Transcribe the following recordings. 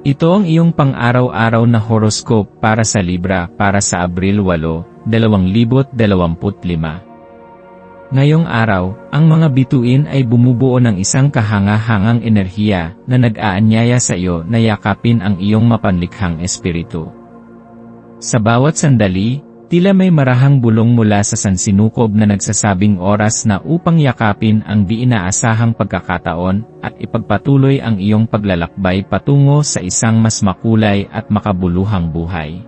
Ito ang iyong pang-araw-araw na horoscope para sa Libra para sa Abril 8, 2025. Ngayong araw, ang mga bituin ay bumubuo ng isang kahanga-hangang enerhiya na nag-aanyaya sa iyo na yakapin ang iyong mapanlikhang espiritu. Sa bawat sandali, Tila may marahang bulong mula sa sansinukob na nagsasabing oras na upang yakapin ang di inaasahang pagkakataon at ipagpatuloy ang iyong paglalakbay patungo sa isang mas makulay at makabuluhang buhay.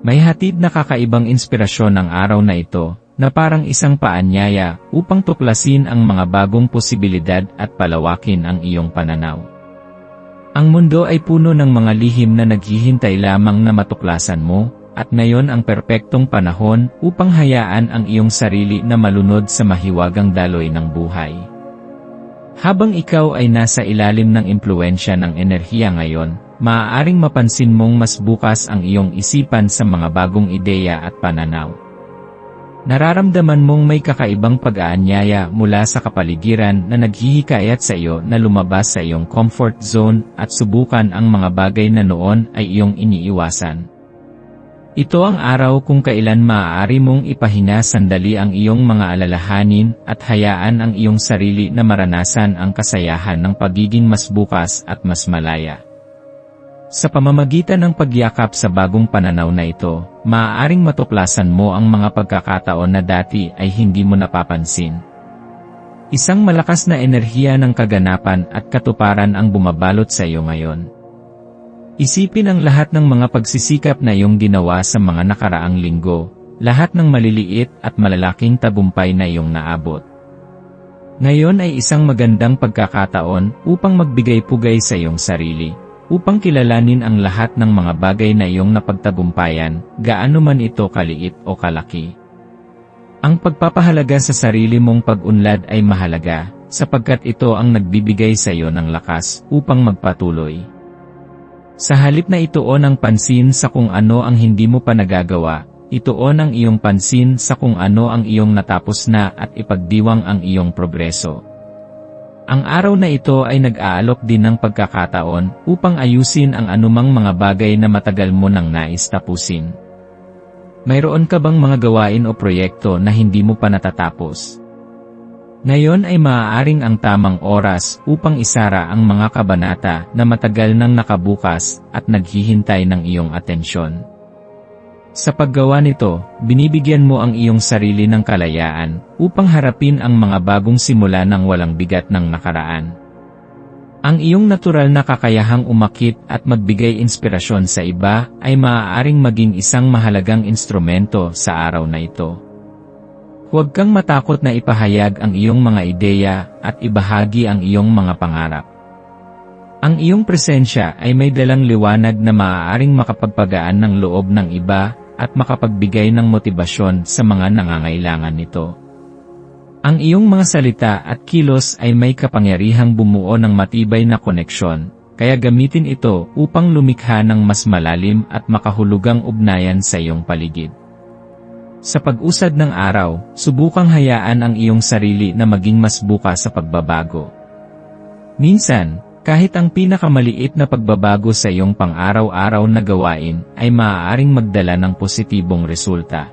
May hatid na kakaibang inspirasyon ang araw na ito, na parang isang paanyaya upang tuklasin ang mga bagong posibilidad at palawakin ang iyong pananaw. Ang mundo ay puno ng mga lihim na naghihintay lamang na matuklasan mo, at ngayon ang perpektong panahon upang hayaan ang iyong sarili na malunod sa mahiwagang daloy ng buhay. Habang ikaw ay nasa ilalim ng impluensya ng enerhiya ngayon, maaaring mapansin mong mas bukas ang iyong isipan sa mga bagong ideya at pananaw. Nararamdaman mong may kakaibang pag-aanyaya mula sa kapaligiran na naghihikayat sa iyo na lumabas sa iyong comfort zone at subukan ang mga bagay na noon ay iyong iniiwasan. Ito ang araw kung kailan maaari mong ipahinga sandali ang iyong mga alalahanin at hayaan ang iyong sarili na maranasan ang kasayahan ng pagiging mas bukas at mas malaya. Sa pamamagitan ng pagyakap sa bagong pananaw na ito, maaaring matuklasan mo ang mga pagkakataon na dati ay hindi mo napapansin. Isang malakas na enerhiya ng kaganapan at katuparan ang bumabalot sa iyo ngayon. Isipin ang lahat ng mga pagsisikap na iyong ginawa sa mga nakaraang linggo, lahat ng maliliit at malalaking tagumpay na iyong naabot. Ngayon ay isang magandang pagkakataon upang magbigay pugay sa iyong sarili, upang kilalanin ang lahat ng mga bagay na iyong napagtagumpayan, gaano man ito kaliit o kalaki. Ang pagpapahalaga sa sarili mong pag-unlad ay mahalaga, sapagkat ito ang nagbibigay sa iyo ng lakas upang magpatuloy. Sa halip na ituon ang pansin sa kung ano ang hindi mo pa nagagawa, ituon ang iyong pansin sa kung ano ang iyong natapos na at ipagdiwang ang iyong progreso. Ang araw na ito ay nag-aalok din ng pagkakataon upang ayusin ang anumang mga bagay na matagal mo nang nais tapusin. Mayroon ka bang mga gawain o proyekto na hindi mo pa natatapos? Ngayon ay maaaring ang tamang oras upang isara ang mga kabanata na matagal nang nakabukas at naghihintay ng iyong atensyon. Sa paggawa nito, binibigyan mo ang iyong sarili ng kalayaan upang harapin ang mga bagong simula ng walang bigat ng nakaraan. Ang iyong natural na kakayahang umakit at magbigay inspirasyon sa iba ay maaaring maging isang mahalagang instrumento sa araw na ito. Huwag kang matakot na ipahayag ang iyong mga ideya at ibahagi ang iyong mga pangarap. Ang iyong presensya ay may dalang liwanag na maaaring makapagpagaan ng loob ng iba at makapagbigay ng motibasyon sa mga nangangailangan nito. Ang iyong mga salita at kilos ay may kapangyarihang bumuo ng matibay na koneksyon, kaya gamitin ito upang lumikha ng mas malalim at makahulugang ugnayan sa iyong paligid. Sa pag-usad ng araw, subukang hayaan ang iyong sarili na maging mas bukas sa pagbabago. Minsan, kahit ang pinakamaliit na pagbabago sa iyong pang-araw-araw na gawain ay maaaring magdala ng positibong resulta.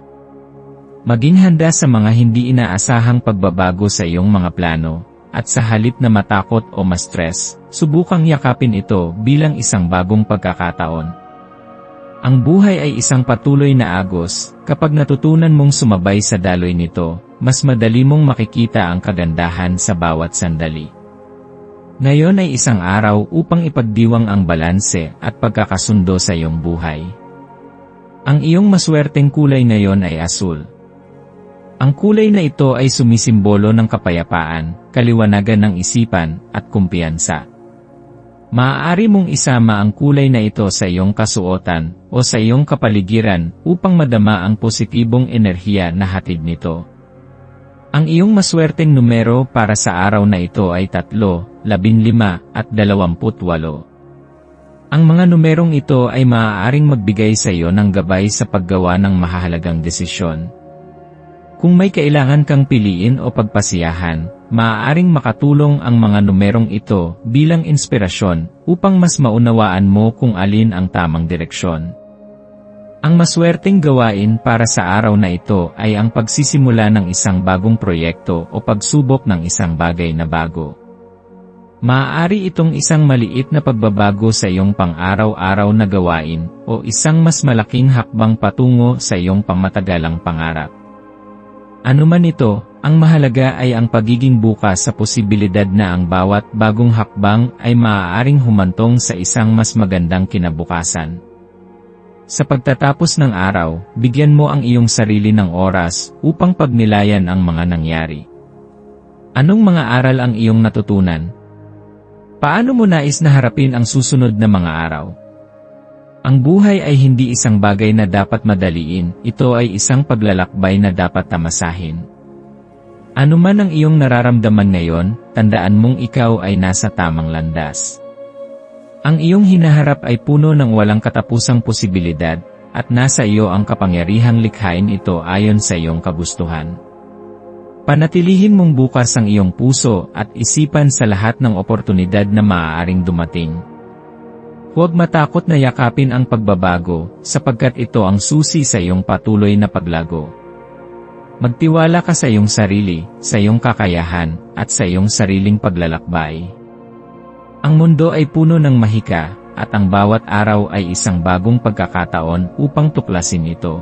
Maging handa sa mga hindi inaasahang pagbabago sa iyong mga plano, at sa halip na matakot o ma-stress, subukang yakapin ito bilang isang bagong pagkakataon. Ang buhay ay isang patuloy na agos, kapag natutunan mong sumabay sa daloy nito, mas madali mong makikita ang kagandahan sa bawat sandali. Ngayon ay isang araw upang ipagdiwang ang balanse at pagkakasundo sa iyong buhay. Ang iyong maswerteng kulay ngayon ay asul. Ang kulay na ito ay sumisimbolo ng kapayapaan, kaliwanagan ng isipan, at kumpiyansa. Maaari mong isama ang kulay na ito sa iyong kasuotan o sa iyong kapaligiran upang madama ang positibong enerhiya na hatid nito. Ang iyong maswerteng numero para sa araw na ito ay 3, 15 at 28. Ang mga numerong ito ay maaaring magbigay sa iyo ng gabay sa paggawa ng mahahalagang desisyon. Kung may kailangan kang piliin o pagpasiyahan, maaaring makatulong ang mga numerong ito bilang inspirasyon upang mas maunawaan mo kung alin ang tamang direksyon. Ang maswerteng gawain para sa araw na ito ay ang pagsisimula ng isang bagong proyekto o pagsubok ng isang bagay na bago. Maaari itong isang maliit na pagbabago sa iyong pang-araw-araw na gawain o isang mas malaking hakbang patungo sa iyong pangmatagalang pangarap. Ano man ito, ang mahalaga ay ang pagiging bukas sa posibilidad na ang bawat bagong hakbang ay maaaring humantong sa isang mas magandang kinabukasan. Sa pagtatapos ng araw, bigyan mo ang iyong sarili ng oras upang pagnilayan ang mga nangyari. Anong mga aral ang iyong natutunan? Paano mo nais na harapin ang susunod na mga araw? Ang buhay ay hindi isang bagay na dapat madaliin, ito ay isang paglalakbay na dapat tamasahin. Ano man ang iyong nararamdaman ngayon, tandaan mong ikaw ay nasa tamang landas. Ang iyong hinaharap ay puno ng walang katapusang posibilidad, at nasa iyo ang kapangyarihang likhain ito ayon sa iyong kagustuhan. Panatilihin mong bukas ang iyong puso at isipan sa lahat ng oportunidad na maaaring dumating. Huwag matakot na yakapin ang pagbabago, sapagkat ito ang susi sa iyong patuloy na paglago. Magtiwala ka sa iyong sarili, sa iyong kakayahan, at sa iyong sariling paglalakbay. Ang mundo ay puno ng mahika, at ang bawat araw ay isang bagong pagkakataon upang tuklasin ito.